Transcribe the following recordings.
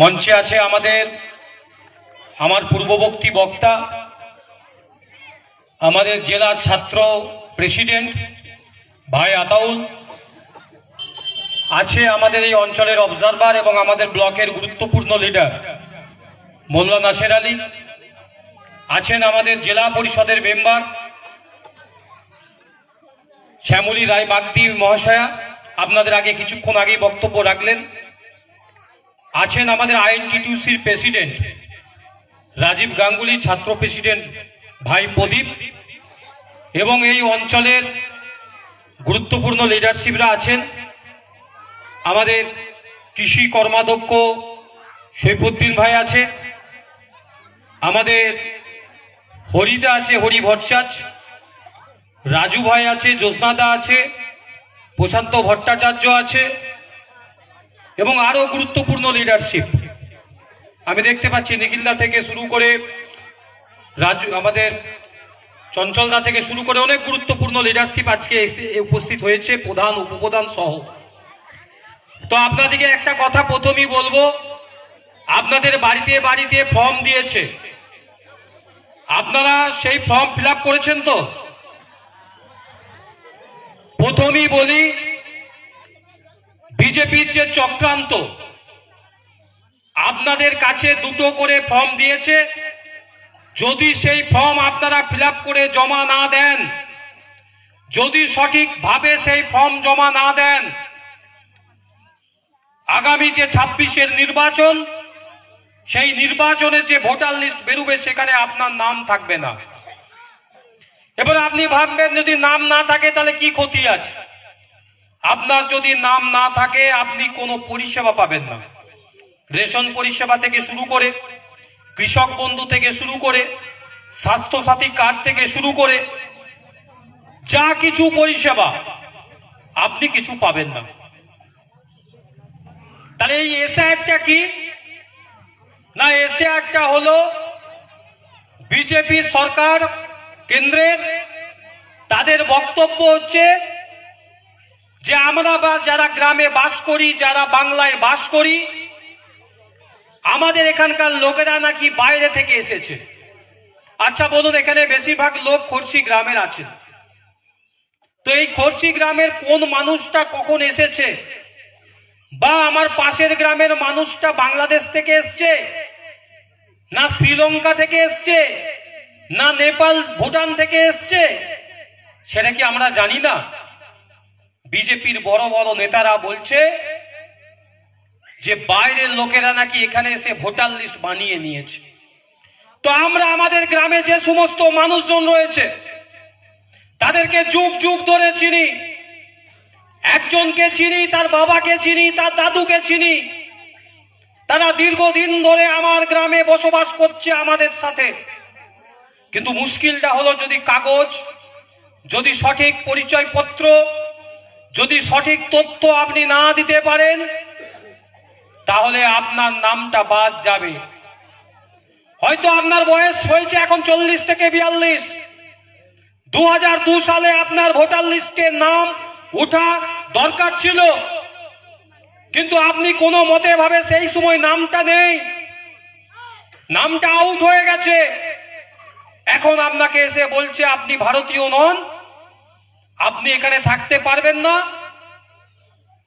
মঞ্চে আছে আমাদের আমার পূর্ববর্তী বক্তা, আমাদের জেলার ছাত্র প্রেসিডেন্ট ভাই আতাউল, আছে আমাদের এই অঞ্চলের অবজারভার এবং আমাদের ব্লকের গুরুত্বপূর্ণ লিডার মোল্লা নাসের আলী, আছেন আমাদের জেলা পরিষদের মেম্বার শ্যামলী রায় বাগদি মহাশয়া। আপনাদের আগে কিছুক্ষণ আগেই বক্তব্য রাখলেন। আছেন আমাদের আইএনটিটিউসির প্রেসিডেন্ট, রাজীব গাঙ্গুলি, ছাত্র প্রেসিডেন্ট ভাই প্রদীপ এবং এই অঞ্চলের গুরুত্বপূর্ণ লিডারশিপরা আছেন আমাদের কৃষি কর্মাধ্যক্ষ সৈফুদ্দিন ভাই আছে, আমাদের হরিদা আছে, হরি ভট্টাচার্য, রাজু ভাই আছে জ্যোৎস্নাদা আছে, প্রশান্ত ভট্টাচার্য আছে এবং আরও গুরুত্বপূর্ণ লিডারশিপ আমি দেখতে পাচ্ছি নিখিলদা থেকে শুরু করে রাজু, আমাদের চঞ্চলদা থেকে শুরু করে অনেক গুরুত্বপূর্ণ লিডারশিপ আজকে এসে উপস্থিত হয়েছে, প্রধান, উপপ্রধান সহ। তো আপনাদেরকে একটা কথা প্রথমেই বলব, আপনাদের বাড়িতে বাড়িতে ফর্ম দিয়েছে। আপনারা সেই ফর্ম ফিল করেছেন তো? প্রথমেই বলি বিজেপির যে চক্রান্ত, আপনাদের কাছে দুটো করে ফর্ম দিয়েছে। যদি সেই ফর্ম আপনারা ফিল করে জমা না দেন, যদি সঠিকভাবে সেই ফর্ম জমা না দেন, আগামী যে ছাব্বিশের নির্বাচন, সেই নির্বাচনের যে ভোটার লিস্ট বেরোবে, সেখানে আপনার নাম থাকবে না। এবার আপনি ভাববেন, যদি নাম না থাকে, তাহলে কি ক্ষতি আছে? আপনার যদি নাম না থাকে, আপনি কোনো পরিষেবা পাবেন না। রেশন পরিষেবা থেকে শুরু করে, কৃষক বন্ধু থেকে শুরু করে, স্বাস্থ্যসাথী কার্ড থেকে শুরু করে, যা কিছু পরিষেবা আপনি কিছু পাবেন না। তাহলে এই এসে একটা কি? না এসে একটা হলো বিজেপি সরকার কেন্দ্রের, তাদের বক্তব্য হচ্ছে যে আমরা বা যারা গ্রামে বাস করি, যারা বাংলায় বাস করি, আমাদের এখানকার লোকেরা নাকি বাইরে থেকে এসেছে। আচ্ছা বলুন, এখানে বেশিরভাগ লোক খরসি গ্রামের আছেন। তো এই খরসি গ্রামের কোন মানুষটা কখন এসেছে? বা আমার পাশের গ্রামের মানুষটা বাংলাদেশ থেকে এসছে? না শ্রীলঙ্কা থেকে এসছে? না নেপাল, ভুটান থেকে এসছে? সেটা কি আমরা জানি না? বিজেপির বড় বড় নেতারা বলছে যে বাইরের লোকেরা নাকি এখানে এসে ভোটার লিস্ট বানিয়ে নিয়েছে। তো আমরা আমাদের গ্রামে যে সমস্ত মানুষজন রয়েছে, তাদেরকে যুগ যুগ ধরে চিনি। একজনকে চিনি, তার বাবাকে চিনি, তার দাদুকে চিনি। তারা দীর্ঘদিন ধরে আমার গ্রামে বসবাস করছে আমাদের সাথে। কিন্তু মুশকিলটা হলো যদি কাগজ, যদি সঠিক পরিচয়পত্র যদি সঠিক তথ্য আপনি না দিতে পারেন, তাহলে আপনার নামটা বাদ যাবে। হয়তো আপনার বয়স হয়েছে এখন চল্লিশ থেকে বিয়াল্লিশ। দু হাজার দু সালে আপনার ভোটার লিস্টে নাম ওঠা দরকার ছিল। কিন্তু আপনি কোনো মতে ভাবে সেই সময় নামটা নেই। নামটা আউট হয়ে গেছে। এখন আপনাকে এসে বলছে, আপনি ভারতীয় নন। আপনি এখানে থাকতে পারবেন না।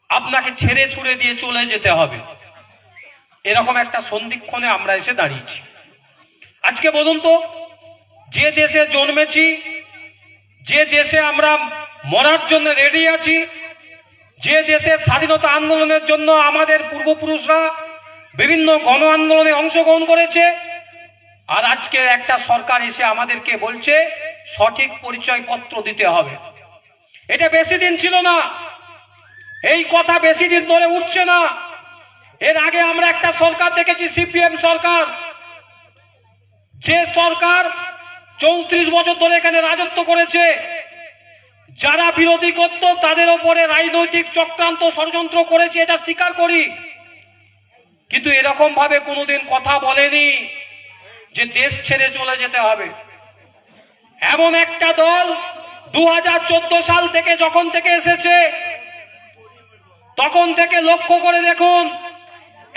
আপনাকে ছেড়ে ছুড়ে দিয়ে চলে যেতে হবে। এরকম একটা সন্ধিক্ষণে আমরা এসে দাঁড়িয়েছি। আজকে বলুন তো, যে দেশে জন্মেছি, যে দেশে আমরা মরার জন্য রেডি আছি, যে দেশের স্বাধীনতা আন্দোলনের জন্য আমাদের পূর্বপুরুষরা বিভিন্ন গণ আন্দোলনে অংশগ্রহণ করেছে, আর আজকে একটা সরকার এসে আমাদেরকে বলছে, সঠিক পরিচয়পত্র দিতে হবে। এটা বেশি দিন ছিল না। এই কথা বেশি দিন ধরে উঠছে না। এর আগে আমরা একটা সরকার দেখেছি, সিপিএম সরকার। যে সরকার চৌত্রিশ বছর ধরে এখানে রাজত্ব করেছে। যারা বিরোধী করত, তাদের ওপরে রাজনৈতিক চক্রান্ত ষড়যন্ত্র করেছে, এটা স্বীকার করি। কিন্তু এরকম ভাবে কোনোদিন কথা বলেনি যে দেশ ছেড়ে চলে যেতে হবে। এমন একটা দল দু হাজার চোদ্দ সাল থেকে যখন থেকে এসেছে, তখন থেকে লক্ষ্য করে দেখুন,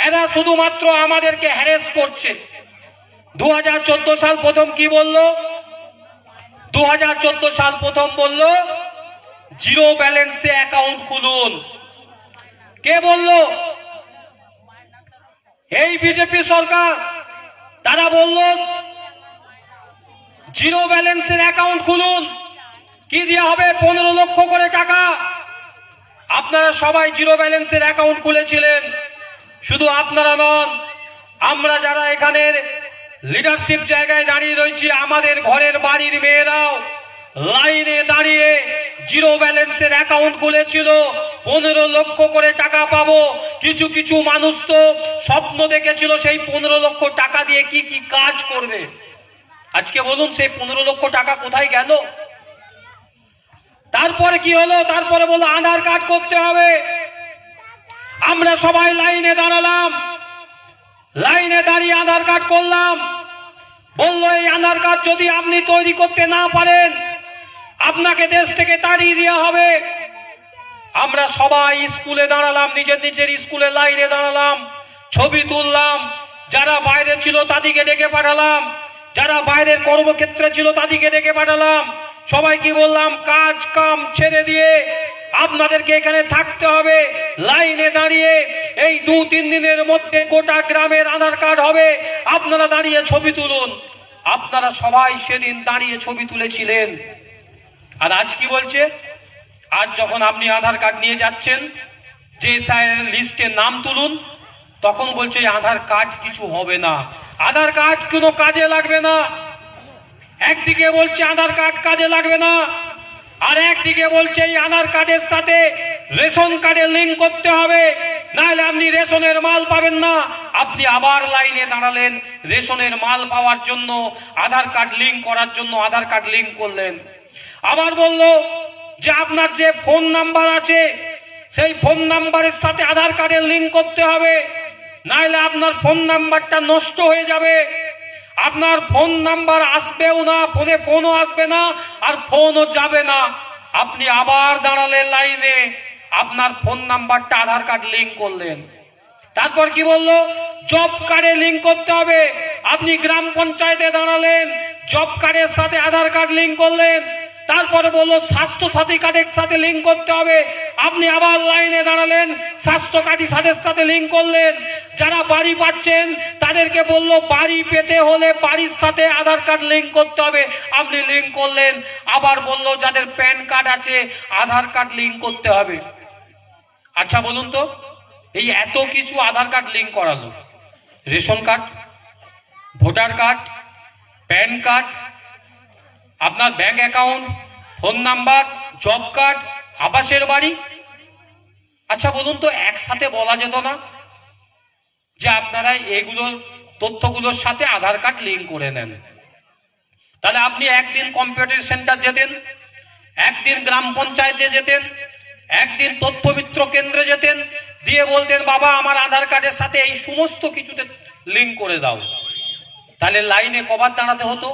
এরা শুধুমাত্র আমাদেরকে হ্যারেস করছে। দু হাজার চোদ্দ সাল প্রথম কি বলল? দু হাজার চোদ্দ সাল প্রথম বলল, জিরো ব্যালেন্সে অ্যাকাউন্ট খুলুন। কে বলল? এই বিজেপি সরকার। তারা বলল, জিরো ব্যালেন্সের অ্যাকাউন্ট খুলুন। কি দেওয়া হবে? পনেরো লক্ষ করে টাকা। আপনারা সবাই জিরো ব্যালেন্সের অ্যাকাউন্ট খুলেছিলেন। শুধু আপনারা নন, আমরা যারা এখানের লিডারশিপ জায়গায় দাঁড়িয়ে রয়েছি, আমাদের ঘরের বাড়ির মেয়েরাও লাইনে দাঁড়িয়ে জিরো ব্যালেন্সের অ্যাকাউন্ট খুলেছিল। পনেরো লক্ষ করে টাকা পাবো। কিছু কিছু মানুষ তো স্বপ্ন দেখেছিল সেই পনেরো লক্ষ টাকা দিয়ে কি কি কাজ করবে। আজকে বলুন, সেই পনেরো লক্ষ টাকা কোথায় গেল? তারপরে কি হলো? তারপরে বলল, আধার কার্ড করতে হবে। আমরা সবাই লাইনে দাঁড়ালাম। লাইনে দাঁড়িয়ে আধার কার্ড করলাম। বলল, এই আধার কার্ড যদি আপনি তৈরি করতে না পারেন, আপনাকে দেশ থেকে তাড়িয়ে দেওয়া হবে। আমরা সবাই স্কুলে দাঁড়ালাম, নিজের নিজের স্কুলে লাইনে দাঁড়ালাম, ছবি তুললাম। যারা বাইরে ছিল তাদেরকে ডেকে পাঠালাম। যারা বাইরের কর্মক্ষেত্রে ছিল তাদেরকে ডেকে পাঠালাম। সবাই কি বললাম, কাজ কাম ছেড়ে দিয়ে আপনাদেরকে এখানে থাকতে হবে। লাইনে দাঁড়িয়ে এই দু তিন দিনের মধ্যে গোটা গ্রামের আধার কার্ড হবে। আপনারা দাঁড়িয়ে ছবি তুলুন। আপনারা সবাই সেদিন দাঁড়িয়ে ছবি তুলেছিলেন। আর আজ কি বলছে? আজ যখন আপনি আধার কার্ড নিয়ে যাচ্ছেন, যে স্যারের লিস্টে নাম তুলুন, তখন বলছে, আধার কার্ড কিছু হবে না। আধার কার্ড কোনো কাজে লাগবে না। একদিকে বলছে আধার কার্ড কাজে লাগবে না, আর একদিকে বলছে এই আধার কার্ডের সাথে রেশন কার্ডে লিঙ্ক করতে হবে, নাহলে আপনি রেশনের মাল পাবেন না। আপনি আবার লাইনে দাঁড়ালেন, রেশনের মাল পাওয়ার জন্য আধার কার্ড লিঙ্ক করার জন্য আধার কার্ড লিঙ্ক করলেন। আবার বলল যে আপনার যে ফোন নাম্বার আছে, সেই ফোন নাম্বারের সাথে আধার কার্ডের লিঙ্ক করতে হবে, নাহলে আপনার ফোন নাম্বারটা নষ্ট হয়ে যাবে। আপনার ফোন নাম্বার আসবেও না, ফোনে ফোনও আসবে না আর ফোনও যাবে না। আপনি আবার দাঁড়ালেন লাইনে। আপনার ফোন নাম্বারটা আধার কার্ড লিঙ্ক করলেন। তারপর কি বলল? জব কার্ডে লিঙ্ক করতে হবে। আপনি গ্রাম পঞ্চায়েতে দাঁড়ালেন, জব কার্ডের সাথে আধার কার্ড লিঙ্ক করলেন। তারপরে বলল, স্বাস্থ্য সাথী কার্ডের সাথে লিঙ্ক করতে হবে। আপনি আবার লাইনে দাঁড়ালেন, স্বাস্থ্য কার্ডি সাথে সাথে লিঙ্ক করলেন। যারা বাড়ি পাচ্ছেন, তাদেরকে বলল, বাড়ি পেতে হলে বাড়ির সাথে আধার কার্ড লিঙ্ক করতে হবে। আপনি লিঙ্ক করলেন, আবার বলল, যাদের প্যান কার্ড আছে, আধার কার্ড লিঙ্ক করতে হবে। আচ্ছা বলুন তো, এই এত কিছু আধার কার্ড লিঙ্ক করালো। Ration card, voter card, PAN card আপনার bank account phone number job card আবাসের বাড়ি? আচ্ছা বলুন তো, একসাথে বলা যেত না যে আপনারা এগুলো, তথ্যগুলোর সাথে আধার কার্ড লিঙ্ক করে নেন? তাহলে আপনি একদিন কম্পিউটার সেন্টার যেতেন, একদিন গ্রাম পঞ্চায়েতে যেতেন, একদিন তথ্যমিত্র কেন্দ্রে যেতেন, দিয়ে বলতেন, বাবা, আমার আধার কার্ডের সাথে এই সমস্ত কিছুতে লিঙ্ক করে দাও। তাহলে লাইনে কবার দাঁড়াতে হতো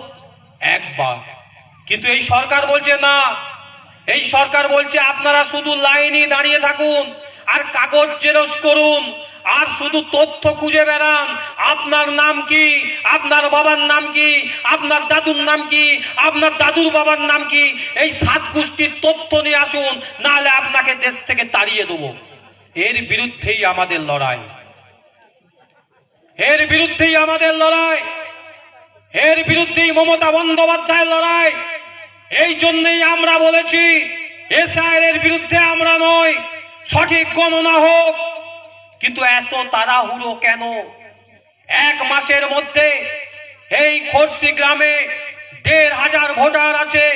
একবার। কিন্তু এই সরকার বলছে না। এই সরকার বলছে আপনারা শুধু লাইনে দাঁড়িয়ে থাকুন আর কাগজ জেরক্স করুন আর শুধু তথ্য খুঁজে বেড়ান। আপনার নাম কি? আপনার বাবার নাম কি? আপনার দাদুর নাম কি? আপনার দাদুর বাবার নাম কি? এই সাত গোষ্ঠীর তথ্য নিয়ে আসুন, নাহলে আপনাকে দেশ থেকে তাড়িয়ে দেবো। এর বিরুদ্ধেই আমাদের লড়াই। এর বিরুদ্ধেই আমাদের লড়াই। এর বিরুদ্ধেই মমতা বন্দ্যোপাধ্যায়ের লড়াই। এই জন্যই আমরা বলেছি এসআইয়ের বিরুদ্ধে আমরা নই, সঠিক গণনা হোক। কিন্তু এত তাড়াহুড়ো কেন? এক মাসের মধ্যে এই খরসি গ্রামে দেড় হাজার ভোটার আছে।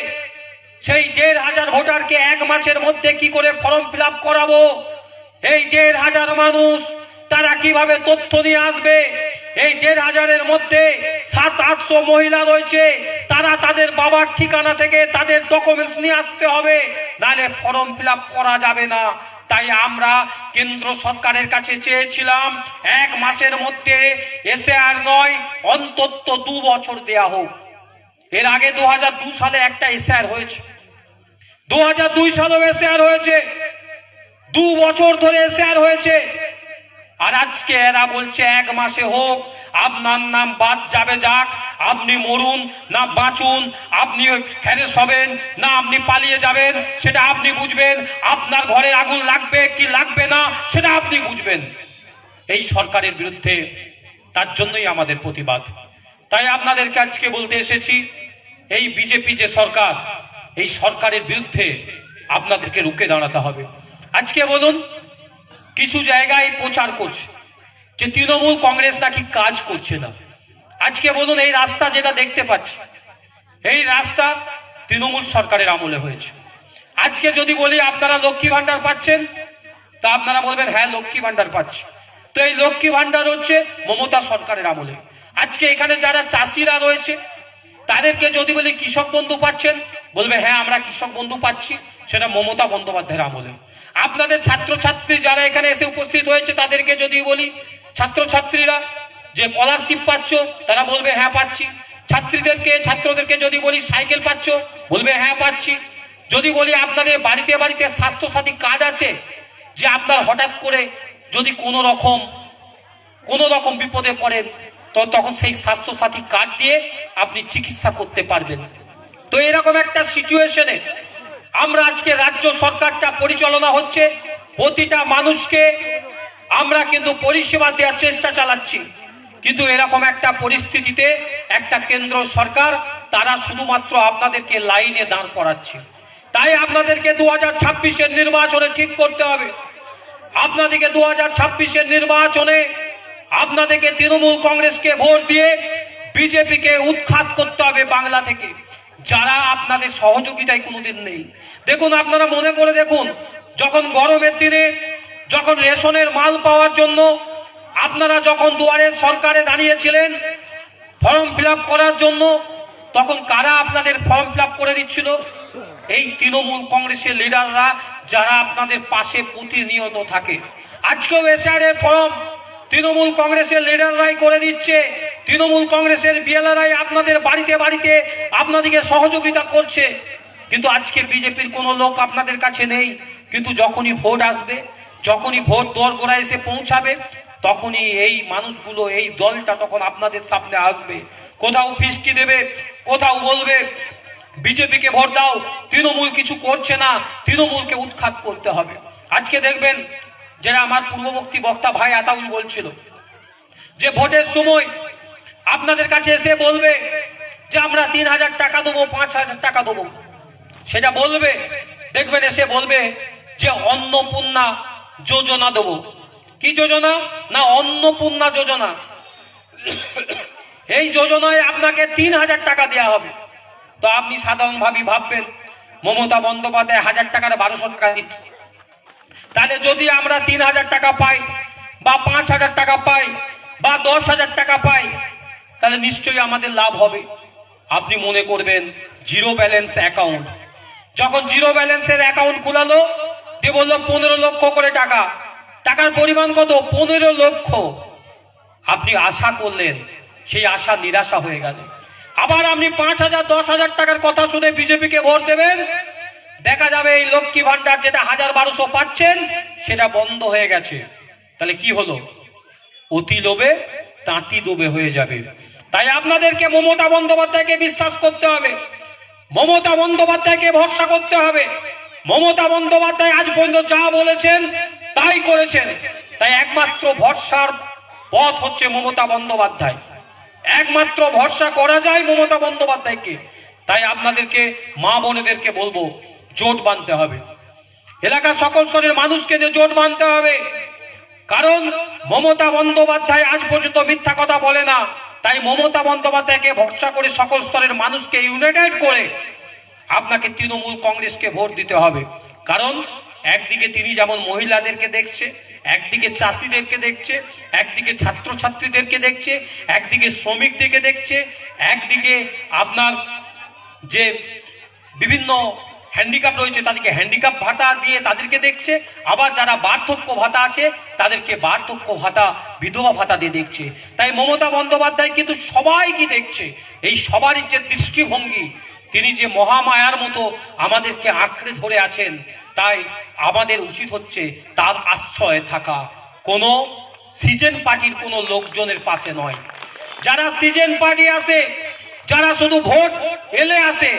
সেই দেড় হাজার ভোটারকে এক মাসের মধ্যে কি করে ফর্ম ফিল করাবো? এই দেড় হাজার মানুষ তারা কীভাবে তথ্য নিয়ে আসবে? এই দেড় হাজারের মধ্যে সাত, আটশো মহিলা রয়েছে। তারা তাদের বাবার ঠিকানা থেকে তাদের ডকুমেন্টস নিয়ে আসতে হবে। নাহলে ফর্ম ফিল করা যাবে না। তাই আমরা কেন্দ্র সরকারের কাছে চেয়েছিলাম, এক মাসের মধ্যে এসে আর নয়, অন্তত দু বছর দেয়া হোক। এর আগে দু হাজার দু সালে একটা এসআর হয়েছে। দু হাজার দুই সালেও এসআর হয়েছে। দু বছর ধরে এসআর হয়েছে। আর আজকে এরা বলছে, এক মাসে হোক আপনার নাম বাদ যাবে যাক, আপনি মরুন না বাঁচুন, আপনি হ্যারেস হবেন না আপনি পালিয়ে যাবেন, সেটা আপনি বুঝবেন, আপনার ঘরে আগুন লাগবে কি লাগবে না, সেটা আপনি বুঝবেন। এই সরকারের বিরুদ্ধে তার জন্যই আমাদের প্রতিবাদ। তাই আপনাদেরকে আজকে বলতে এসেছি, এই বিজেপি যে সরকার, এই সরকারের বিরুদ্ধে আপনাদেরকে রুখে দাঁড়াতে হবে। আজকে বলুন কিছু জায়গায় প্রচার করছে যে তৃণমূল কংগ্রেস নাকি কাজ করছে না। আজকে বলুন, এই রাস্তা যেটা দেখতে পাচ্ছি, এই রাস্তা তৃণমূল সরকারের আমলে হয়েছে। আজকে যদি বলি, আপনারা লক্ষ্মী ভান্ডার পাচ্ছেন? তা আপনারা বলবেন হ্যাঁ লক্ষ্মী ভান্ডার পাচ্ছি। তো এই লক্ষ্মী ভান্ডার হচ্ছে মমতা সরকারের আমলে। আজকে এখানে যারা চাষিরা রয়েছে, তাদেরকে যদি বলি, কৃষক বন্ধু পাচ্ছেন? বলবে হ্যাঁ আমরা কৃষক বন্ধু পাচ্ছি, সেটা মমতা বন্দ্যোপাধ্যায়ের আমলে। আপনাদের ছাত্রছাত্রী যারা এখানে এসে উপস্থিত হয়েছে, তাদেরকে যদি বলি, ছাত্রছাত্রীরা যে স্কলারশিপ পাচ্ছ, তারা বলবে হ্যাঁ পাচ্ছি। ছাত্রীদেরকে, ছাত্রদেরকে যদি বলি, সাইকেল পাচ্ছ? বলবে হ্যাঁ পাচ্ছি। যদি বলি, আপনাদের বাড়িতে বাড়িতে স্বাস্থ্যসাথী কার্ড আছে, যে আপনার হঠাৎ করে যদি কোনো রকম কোনো রকম বিপদে পড়েন, তো তখন সেই স্বাস্থ্যসাথী কার্ড দিয়ে আপনি চিকিৎসা করতে পারবেন। তো এরকম একটা সিচুয়েশনে আমরা আজকে রাজ্য সরকারটা পরিচালনা হচ্ছে, প্রতিটা মানুষকে আমরা কিন্তু পরিষেবা দেওয়ার চেষ্টা চালাচ্ছি। কিন্তু এরকম একটা পরিস্থিতিতে একটা কেন্দ্র সরকার, তারা শুধুমাত্র আপনাদেরকে লাইনে দাঁড় করাচ্ছে। তাই আপনাদেরকে দু হাজার ছাব্বিশের নির্বাচনে ঠিক করতে হবে। আপনাদেরকে দু হাজার ছাব্বিশের নির্বাচনে আপনাদেরকে তৃণমূল কংগ্রেসকে ভোট দিয়ে বিজেপিকে উৎখাত করতে হবে বাংলা থেকে। যারা আপনাদের সহযোগিতায় কোনোদিন নেই। দেখুন, আপনারা মনে করে দেখুন, যখন গরমের দিনে, যখন রেশনের মাল পাওয়ার জন্য আপনারা যখন দুয়ারে সরকারে দাঁড়িয়েছিলেন, ফর্ম ফিল করার জন্য, তখন কারা আপনাদের ফর্ম ফিল করে দিচ্ছিল? এই তৃণমূল কংগ্রেসের লিডাররা, যারা আপনাদের পাশে প্রতিনিয়ত থাকে। আজকেও এসআরের ফর্ম তৃণমূল কংগ্রেসের লিডাররাই করে দিচ্ছে। তৃণমূল কংগ্রেসের বিএলআরাই আপনাদের বাড়িতে বাড়িতে আপনাদেরকে সহযোগিতা করছে। কিন্তু আজকে বিজেপির কোনো লোক আপনাদের কাছে নেই। কিন্তু যখনই ভোট আসবে, যখনই ভোট দোরগোড়া এসে পৌঁছাবে, তখনই এই মানুষগুলো, এই দলটা তখন আপনাদের সামনে আসবে। কোথাও ফিস্টি দেবে, কোথাও বলবে, বিজেপিকে ভোট দাও, তৃণমূল কিছু করছে না, তৃণমূলকে উৎখাত করতে হবে। আজকে দেখবেন, যেটা আমার পূর্ববর্তী বক্তা ভাই আতাউল বলছিল, যে ভোটের সময় আপনাদের কাছে এসে বলবে যে আমরা তিন হাজার টাকা দেবো, পাঁচ হাজার টাকা দেবো। সেটা বলবে, দেখবেন এসে বলবে যে অন্নপূর্ণা যোজনা দেবো। কি যোজনা? না, অন্নপূর্ণা যোজনা। এই যোজনায় আপনাকে তিন হাজার টাকা দেওয়া হবে। তো আপনি সাধারণভাবে ভাববেন, মমতা বন্দ্যোপাধ্যায় হাজার টাকার বারোশো টাকা দিচ্ছে। তাহলে যদি আমরা তিন হাজার টাকা পাই, বা পাঁচ হাজার টাকা পাই, বা দশ হাজার টাকা পাই তাহলে নিশ্চয়ই আমাদের লাভ হবে। আপনি মনে করবেন জিরো ব্যালেন্স অ্যাকাউন্ট যখন জিরো ব্যালেন্সের অ্যাকাউন্ট খোলালো, দিয়ে বলল পনেরো লক্ষ করে টাকা। টাকার পরিমাণ কত? পনেরো লক্ষ। আপনি আশা করলেন, সেই আশা নিরাশা হয়ে গেল। আবার আপনি পাঁচ হাজার, দশ হাজার টাকার কথা শুনে বিজেপিকে ভোট দেবেন। দেখা যাবে এই লক্ষ্মী ভান্ডার যেটা হাজার বারোশো পাচ্ছেন, সেটা বন্ধ হয়ে গেছে। তাহলে কি হলো? অতি লোভে তাঁতি ডোবে হয়ে যাবে। তাই আপনাদেরকে মমতা বন্দ্যোপাধ্যায়কে বিশ্বাস করতে হবে। মমতা বন্দ্যোপাধ্যায়কে ভরসা করতে হবে। মমতা বন্দ্যোপাধ্যায় আজ পর্যন্ত যা বলেছেন, তাই করেছেন। তাই একমাত্র ভরসার পথ হচ্ছে মমতা বন্দ্যোপাধ্যায়। একমাত্র ভরসা করা যায় মমতা বন্দ্যোপাধ্যায়কে। তাই আপনাদেরকে, মা বোনেদেরকে বলব, জোট বাঁধতে হবে। এলাকার সকল স্তরের মানুষকে নিয়ে জোট বাঁধতে হবে। কারণ মমতা বন্দ্যোপাধ্যায় আজ পর্যন্ত মিথ্যা কথা বলে না। তাই মমতা বন্দ্যোপাধ্যায়কে ভরসা করে সকল স্তরের মানুষকে ইউনাইটেড করে আপনাকে তৃণমূল কংগ্রেসকে ভোট দিতে হবে। কারণ একদিকে তিনি যেমন মহিলাদেরকে দেখছে, একদিকে চাষিদেরকে দেখছে, একদিকে ছাত্রছাত্রীদেরকে দেখছে, একদিকে শ্রমিকদেরকে দেখছে, একদিকে আপনার যে বিভিন্ন হ্যান্ডিক্যাপ রয়েছে, তাদেরকে হ্যান্ডিক্যাপ ভাতা দিয়ে তাদেরকে দেখছে। আবার যারা বার্ধক্য ভাতা আছে, তাদেরকে বার্ধক্য ভাতা, বিধবা ভাতা দিয়ে দেখছে। তাই মমতা বন্দ্যোপাধ্যায় কিন্তু সবাইকে দেখছে? এই সবারই যে দৃষ্টিভঙ্গি, তিনি যে মহামায়ার মতো আমাদেরকে আঁকড়ে ধরে আছেন, তাই আমাদের উচিত হচ্ছে তার আশ্রয়ে থাকা। কোনো সিজন পার্টির কোনো লোকজনের পাশে নয়। যারা সিজন পার্টি আছে যারা শুধু ভোট এলে আসে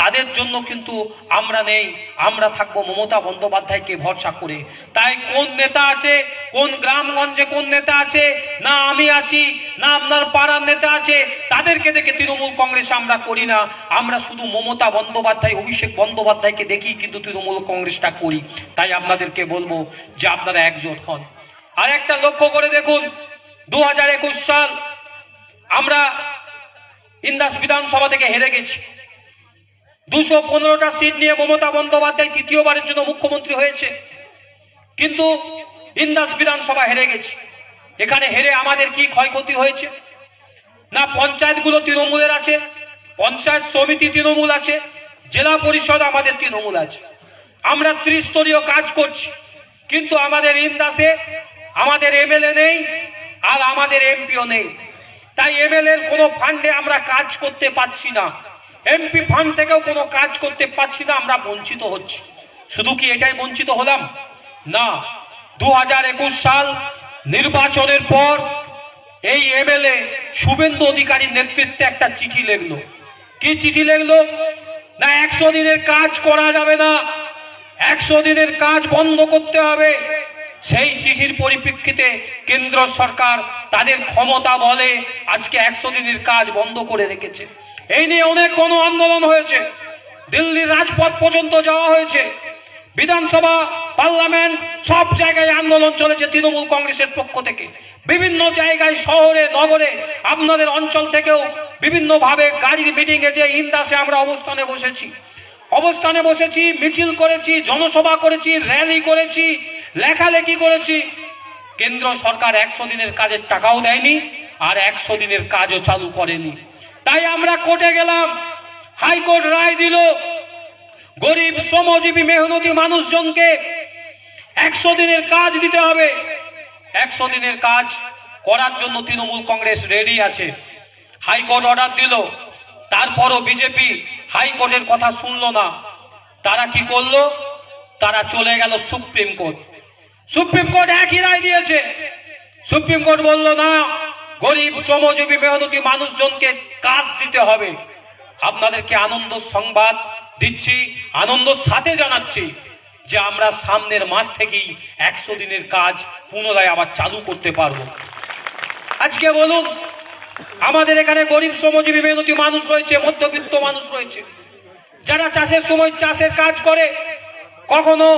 তাদের জন্য কিন্তু আমরা নেই। আমরা থাকব মমতা বন্দ্যোপাধ্যায়কে ভরসা করে। তাই কোন নেতা আছে, কোন গ্রামগঞ্জে কোন নেতা আছে, না আমি আছি, না আপনার পাড়ার নেতা আছে, তাদেরকে দেখে তৃণমূল কংগ্রেস আমরা করি না। আমরা শুধু মমতা বন্দ্যোপাধ্যায়, অভিষেক বন্দ্যোপাধ্যায়কে দেখি কিন্তু তৃণমূল কংগ্রেসটা করি। তাই আপনাদেরকে বলব যে আপনারা একজোট হন। আর একটা লক্ষ্য করে দেখুন দু হাজার একুশ সাল আমরা ইন্দাস বিধানসভা থেকে হেরে গেছি। দুশো পনেরোটা সিট নিয়ে মমতা বন্দ্যোপাধ্যায় তৃতীয়বারের জন্য মুখ্যমন্ত্রী হয়েছে। কিন্তু ইন্দাস বিধানসভা হেরে গেছি। এখানে হেরে আমাদের কি ক্ষয়ক্ষতি হয়েছে? না পঞ্চায়েতগুলো তৃণমূলের আছে, পঞ্চায়েত সমিতি তৃণমূল আছে, জেলা পরিষদ আমাদের তৃণমূল আছে। আমরা ত্রিস্তরীয় কাজ করছি, কিন্তু আমাদের ইন্দাসে আমাদের এমএলএ নেই আর আমাদের এমপিও নেই। তাই এমএলএ কোনো ফান্ডে আমরা কাজ করতে পারছি না। এমপি ফান্ড থেকেও কোনো কাজ করতে পারছি না, আমরা বঞ্চিত হচ্ছি। শুধু কি এটাই বঞ্চিত হলাম? না দু হাজার একুশ সাল নির্বাচনের পর এই এমএলএ শুভেন্দু অধিকারীর নেতৃত্বে একটা চিঠি লিখলো। কি চিঠি লিখলো? না, একশো দিনের কাজ করা যাবে না, একশো দিনের কাজ বন্ধ করতে হবে। সেই চিঠির পরিপ্রেক্ষিতে কেন্দ্র সরকার তাদের ক্ষমতা বলে আজকে একশো দিনের কাজ বন্ধ করে রেখেছে। এই নিয়ে অনেক গণ আন্দোলন হয়েছে। দিল্লির রাজপথ পর্যন্ত যাওয়া হয়েছে। বিধানসভা, পার্লামেন্ট, সব জায়গায় আন্দোলন চলেছে তৃণমূল কংগ্রেসের পক্ষ থেকে। বিভিন্ন জায়গায়, শহরে, নগরে, আপনাদের অঞ্চল থেকেও বিভিন্নভাবে গাড়ির মিটিংয়ে যে ইন্দাসে আমরা অবস্থানে বসেছি। অবস্থানে বসেছি, মিছিল করেছি, জনসভা করেছি, র্যালি করেছি, লেখালেখি করেছি। কেন্দ্র সরকার একশো দিনের কাজের টাকাও দেয়নি আর একশো দিনের কাজও চালু করেনি। তাই আমরা কোর্টে গেলাম। হাইকোর্ট রায় দিল, গরিব, শ্রমজীবী, মেহনতি মানুষজনকে একশো দিনের কাজ দিতে হবে। একশো দিনের কাজ করার জন্য তৃণমূল কংগ্রেস রেডি আছে। হাইকোর্ট অর্ডার দিল, তারপরও বিজেপি হাইকোর্টের কথা শুনলো না। তারা কি করল? তারা চলে গেল সুপ্রিম কোর্ট। সুপ্রিম কোর্ট একই রায় দিয়েছে। সুপ্রিম কোর্ট বলল, না গরিব, শ্রমজীবী, মেহনতি মানুষজনকে কাজ দিতে হবে। আপনাদেরকে আনন্দ সংবাদ দিচ্ছি আনন্দ সাথে জানাচ্ছি যে আমরা সামনের মাস থেকেই একশো দিনের কাজ পুনরায় আবার চালু করতে পারব। আজকে বলুন, আমাদের এখানে গরিব, শ্রমজীবী, মেহনতি মানুষ রয়েছে, মধ্যবিত্ত মানুষ রয়েছে। যারা চাষের সময় চাষের কাজ করে, কখনো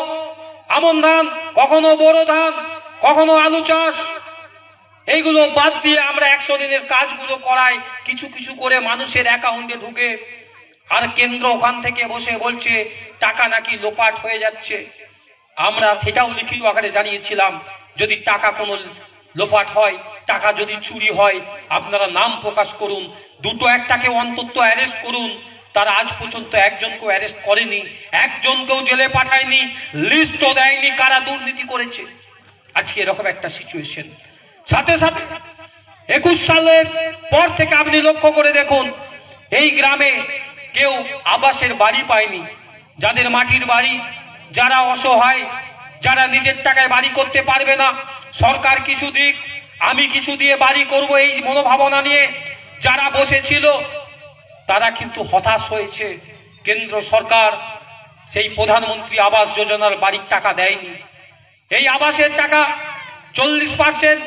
আমন ধান, কখনো বোরো ধান, কখনো আলু চাষ এইগুলো বাদ দিয়ে আমরা একশো দিনের কাজগুলো করাই, কিছু কিছু করে মানুষের অ্যাকাউন্টে ঢুকে আর কেন্দ্র ওখান থেকে বসে বলছে, টাকা নাকি লোপাট হয়ে যাচ্ছে। আমরা সেটাও লিখিত আকারে জানিয়েছিলাম, যদি টাকা কোনো লোপাট হয়, টাকা যদি চুরি হয়, আপনারা নাম প্রকাশ করুন, দুটো একটাকে অন্তত অ্যারেস্ট করুন। তারা আজ পর্যন্ত একজনকেও অ্যারেস্ট করেনি, একজনকেও জেলে পাঠায়নি, লিস্টও দেয়নি কারা দুর্নীতি করেছে। আজকে এরকম একটা সিচুয়েশন সাথে সাথে একুশ সালের পর থেকে আপনি লক্ষ্য করে দেখুন, এই গ্রামে কেউ আবাসের বাড়ি পায়নি। যাদের মাটির বাড়ি, যারা অসহায়, যারা নিজের টাকায় বাড়ি করতে পারবে না, সরকার কিছু দিক, আমি কিছু দিয়ে বাড়ি করব এই মনোভাবনা নিয়ে যারা বসেছিল, তারা কিন্তু হতাশ হয়েছে। কেন্দ্র সরকার সেই প্রধানমন্ত্রী আবাস যোজনার বাড়ির টাকা দেয়নি। এই আবাসের টাকা চল্লিশ পার্সেন্ট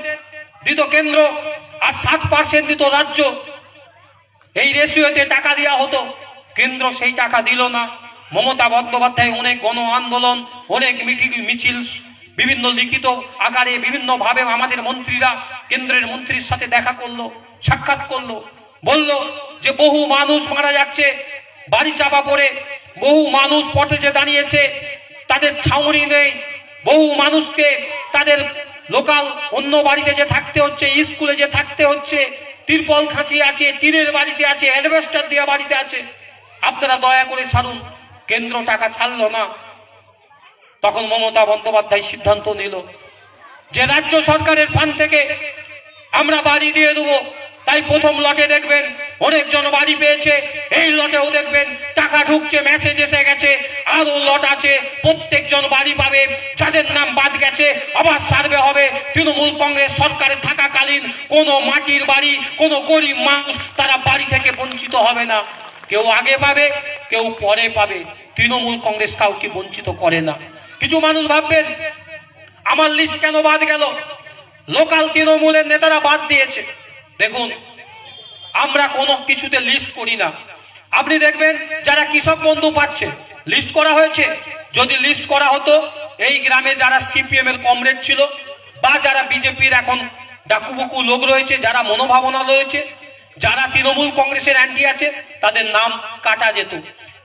দিত কেন্দ্র আর সাত পার্সেন্ট দিত রাজ্য। এই রেশিওতে টাকা দেওয়া হতো। কেন্দ্র সেই টাকা দিল না। মমতা বন্দ্যোপাধ্যায় অনেক গণ আন্দোলন, অনেক মিছিল, বিভিন্ন লিখিত আকারে বিভিন্ন ভাবে আমাদের মন্ত্রীরা কেন্দ্রের মন্ত্রীর সাথে দেখা করল, সাক্ষাৎ করল। বলল যে বহু মানুষ মারা যাচ্ছে, বাড়ি চাপা পড়ে। বহু মানুষ পথে যে দাঁড়িয়েছে, তাদের ছাউনি নেই। বহু মানুষকে তাদের লোকাল অন্য বাড়িতে যে থাকতে হচ্ছে, স্কুলে যে থাকতে হচ্ছে, তিরপল খাঁচি আছে, টিনের বাড়িতে আছে, অ্যাডভেস্টার দেওয়া বাড়িতে আছে। আপনারা দয়া করে ছাড়ুন, কেন্দ্র টাকা ছাড়লো না। তখন মমতা বন্দ্যোপাধ্যায় সিদ্ধান্ত নিল যে রাজ্য সরকারের ফান্ড থেকে আমরা বাড়ি দিয়ে দেবো। তাই প্রথম লটে দেখবেন অনেকজন বাড়ি পেয়েছে। এই লটেও দেখবেন টাকা ঢুকছে মেসেজ এসে গেছে আরও লট আছে প্রত্যেকজন বাড়ি পাবে, যাদের নাম বাদ গেছে, আবার সার্ভে হবে। তৃণমূল কংগ্রেস সরকারে থাকাকালীন কোনো মাটির বাড়ি, কোনো গরিব মানুষ তারা বাড়ি থেকে বঞ্চিত হবে না। কেউ আগে পাবে, কেউ পরে পাবে। তৃণমূল কংগ্রেস কাউকে বঞ্চিত করে না। কিছু মানুষ ভাববেন, আমার লিস্ট কেন বাদ গেল? লোকাল তৃণমূলের নেতারা বাদ দিয়েছে। দেখুন আমরা কোনো কিছুতে লিস্ট করি না। আপনি দেখবেন যারা কৃষক বন্ধু পাচ্ছে লিস্ট করা হয়েছে। যদি লিস্ট করা হতো, এই গ্রামে যারা সিপিএম এর কমরেড ছিল বা যারা বিজেপির এখন ডাকুবুকু লোক রয়েছে, যারা মনোভাবনা রয়েছে, যারা তৃণমূল কংগ্রেসের অ্যান্টি আছে, তাদের নাম কাটা যেত।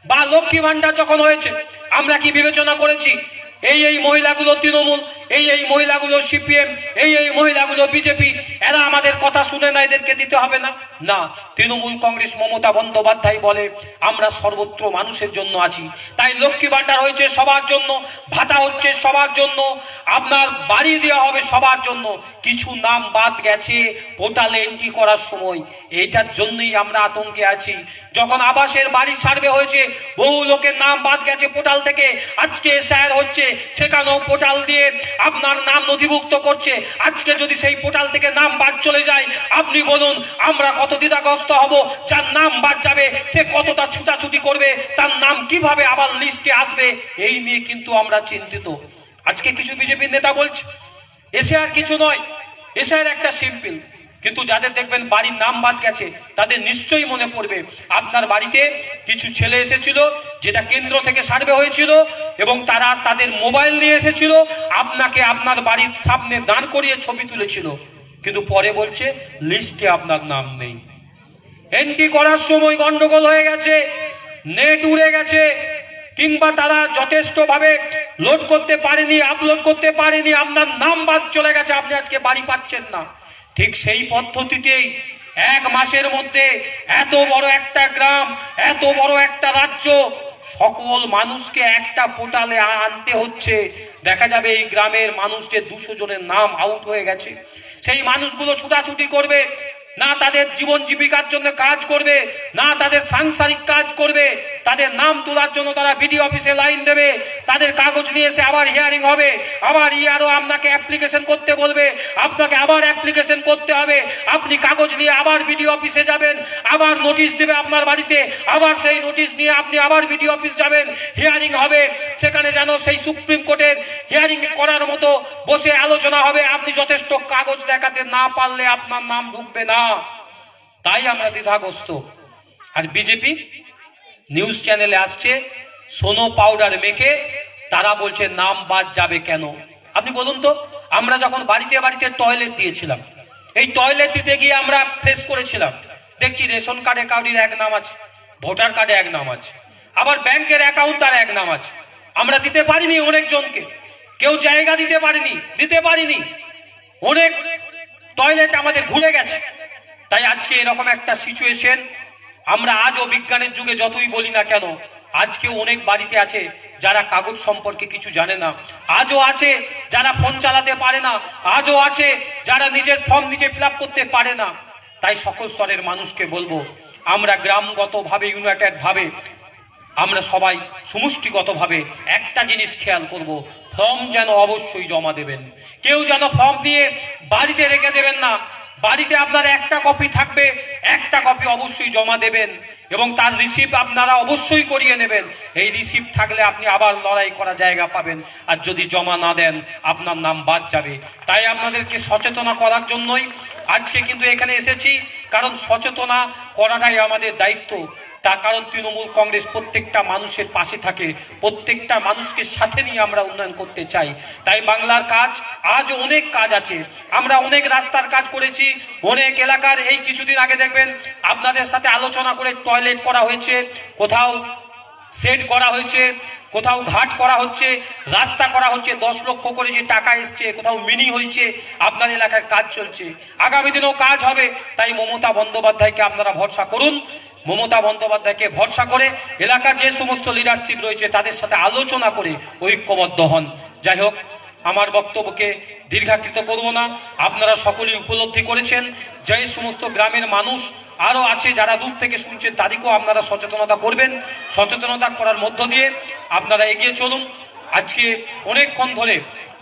বা লক্ষ্মী ভান্ডার যখন হয়েছে, আমরা কি বিবেচনা করেছি এই এই মহিলাগুলো তৃণমূল, এই এই মহিলাগুলো সিপিএম, এই এই মহিলাগুলো বিজেপি, এরা আমাদের কথা শুনে না, এদেরকে দিতে হবে না। না, তৃণমূল কংগ্রেস মমতা বন্দ্যোপাধ্যায় বলে আমরা সর্বত্র মানুষের জন্য আছি। তাই লক্ষ্মী ভান্ডার হয়েছে সবার জন্য, ভাতা হচ্ছে সবার জন্য, আপনার বাড়ি দেওয়া হবে সবার জন্য। কিছু নাম বাদ গেছে পোর্টালে এন্ট্রি করার সময়। এইটার জন্যই আমরা আতঙ্কে আছি। যখন আবাসের বাড়ি সার্ভে হয়েছে, বহু লোকের নাম বাদ গেছে পোর্টাল থেকে। আজকে স্যার হচ্ছে সেখানেও পোর্টাল দিয়ে আপনার নাম নথিভুক্ত করছে। আজকে যদি সেই পোর্টাল থেকে নাম বাদ চলে যায়, আপনি বলুন, আমরা কত দ্বিধাগ্রস্ত হব, যার নাম বাদ যাবে, সে কতটা ছুটাছুটি করবে, তার নাম কীভাবে আবার লিস্টে আসবে, এই নিয়ে কিন্তু আমরা চিন্তিত। আজকে কিছু বিজেপির নেতা বলছে, এসে আর কিছু নয়, এসে আর একটা সিম্পল। কিন্তু যাদের দেখবেন বাড়ির নাম বাদ গেছে, তাদের নিশ্চয়ই মনে পড়বে, আপনার বাড়িতে কিছু ছেলে এসেছিল, যেটা কেন্দ্র থেকে সার্ভে হয়েছিল, এবং তারা তাদের মোবাইল নিয়ে এসেছিল, আপনাকে আপনার বাড়ির সামনে দাঁড় করিয়ে ছবি তুলেছিল। কিন্তু পরে বলছে, লিস্টে আপনার নাম নেই। এন্ট্রি করার সময় গন্ডগোল হয়ে গেছে, নেট উড়ে গেছে, কিংবা তারা যথেষ্টভাবে লোড করতে পারেনি, আপলোড করতে পারেনি, আপনার নাম বাদ চলে গেছে, আপনি আজকে বাড়ি পাচ্ছেন না। ঠিক সেই পদ্ধতিতেই এক মাসের মধ্যে এত বড় একটা গ্রাম, এত বড় একটা রাজ্য, সকল মানুষকে একটা পোর্টালে আনতে হচ্ছে। দেখা যাবে এই গ্রামের মানুষ যে দুশো জনের নাম আউট হয়ে গেছে। সেই মানুষগুলো ছুটাছুটি করবে। না তাদের জীবন জীবিকার জন্য কাজ করবে, না তাদের সাংসারিক কাজ করবে, তাদের নাম তোলার জন্য তারা বিডিও অফিসে লাইন দেবে, তাদের কাগজ নিয়ে এসে আবার হিয়ারিং হবে, আবার ইয়ারও আপনাকে অ্যাপ্লিকেশন করতে বলবে, আপনাকে আবার অ্যাপ্লিকেশন করতে হবে, আপনি কাগজ নিয়ে আবার বিডিও অফিসে যাবেন, আবার নোটিশ দেবে আপনার বাড়িতে, আবার সেই নোটিশ নিয়ে আপনি আবার বিডিও অফিস যাবেন হিয়ারিং হবে, সেখানে যেন সেই সুপ্রিম কোর্টের হিয়ারিং করার মতো বসে আলোচনা হবে, আপনি যথেষ্ট কাগজ দেখাতে না পারলে আপনার নাম ঢুকবে না। তাই আমরা দ্বিধাগ্রস্ত। আর বিজেপি নিউজ চ্যানেলে আসছে, সোনো পাউডার মেখে তারা বলছে নাম বাদ যাবে কেন? আপনি বলুন তো, আমরা যখন বাড়িতে বাড়িতে টয়লেট দিয়েছিলাম, এই টয়লেট দিতে গিয়ে আমরা ফেস করেছিলাম। দেখছি রেশন কার্ডে কাউরির এক নাম আছে, ভোটার কার্ডে এক নাম আছে, আবার ব্যাংকের অ্যাকাউন্ট তার এক নাম আছে। আমরা দিতে পারিনি অনেকজনকে, কেউ জায়গা দিতে পারিনি দিতে পারিনি। অনেক টয়লেট আমাদের ঘুরে গেছে। তাই আজকে এরকম একটা সিচুয়েশন আমরা আজও বিজ্ঞানের যুগে যতই বলি না কেন, আজকেও অনেক বাড়িতে আছে যারা কাগজ সম্পর্কে কিছু জানে না। আজও আছে যারা ফোন চালাতে পারে না। আজও আছে যারা নিজের ফর্ম নিজে ফিল করতে পারে না। তাই সকল স্তরের মানুষকে বলব, আমরা গ্রামগতভাবে ইউনাইটেড ভাবে আমরা সবাই সমষ্টিগতভাবে একটা জিনিস খেয়াল করব ফর্ম যেন অবশ্যই জমা দেবেন। কেউ যেন ফর্ম দিয়ে বাড়িতে রেখে দেবেন না বাড়িতে আপনার একটা কপি থাকবে, একটা কপি অবশ্যই জমা দেবেন এবং তার রিসিপ্ট আপনারা অবশ্যই করিয়ে নেবেন। এই রিসিপ্ট থাকলে আপনি আবার লড়াই করা জায়গা পাবেন। আর যদি জমা না দেন, আপনার নাম বাদ যাবে। তাই আপনাদেরকে সচেতনা করার জন্যই আজকে কিন্তু এখানে এসেছি, কারণ সচেতনা করাটাই আমাদের দায়িত্ব। তা কারণ তৃণমূল কংগ্রেস প্রত্যেকটা মানুষের পাশে থাকে, প্রত্যেকটা মানুষকে সাথে নিয়ে আমরা উন্নয়ন করতে চাই। তাই বাংলার কাজ আজ অনেক কাজ আছে। আমরা অনেক রাস্তার কাজ করেছি, অনেক এলাকার, এই কিছুদিন আগে দেখবেন, আপনাদের সাথে আলোচনা করে টয়লেট করা হয়েছে। কোথাও সেট করা হয়েছে, কোথাও ঘাট করা হচ্ছে, রাস্তা করা হচ্ছে, দশ লক্ষ করে যে টাকা এসছে, কোথাও মিনি হয়েছে, আপনার এলাকায় কাজ চলছে। আগামী দিনেও কাজ হবে, তাই মমতা বন্দ্যোপাধ্যায়কে আপনারা ভরসা করুন। মমতা বন্দ্যোপাধ্যায়কে ভরসা করে এলাকার যে সমস্ত লিডারশিপ রয়েছে, তাদের সাথে আলোচনা করে ঐক্যবদ্ধ হন। যাই হোক আমার বক্তব্যকে দীর্ঘাকৃত করব না। আপনারা সকলেই উপলব্ধি করেছেন, যে সমস্ত গ্রামের মানুষ আরও আছে যারা দূর থেকে শুনছেন, তাদেরকেও আপনারা সচেতনতা করবেন। সচেতনতা করার মধ্য দিয়ে আপনারা এগিয়ে চলুন। আজকে অনেকক্ষণ ধরে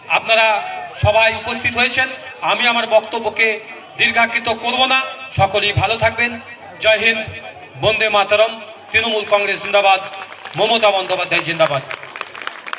আপনারা সবাই উপস্থিত হয়েছেন। আমি আমার বক্তব্যকে দীর্ঘাকৃত করব না। সকলেই ভালো থাকবেন। জয় হিন্দ, বন্দে মাতরম, তৃণমূল কংগ্রেস জিন্দাবাদ, মমতা বন্দ্যোপাধ্যায় জিন্দাবাদ।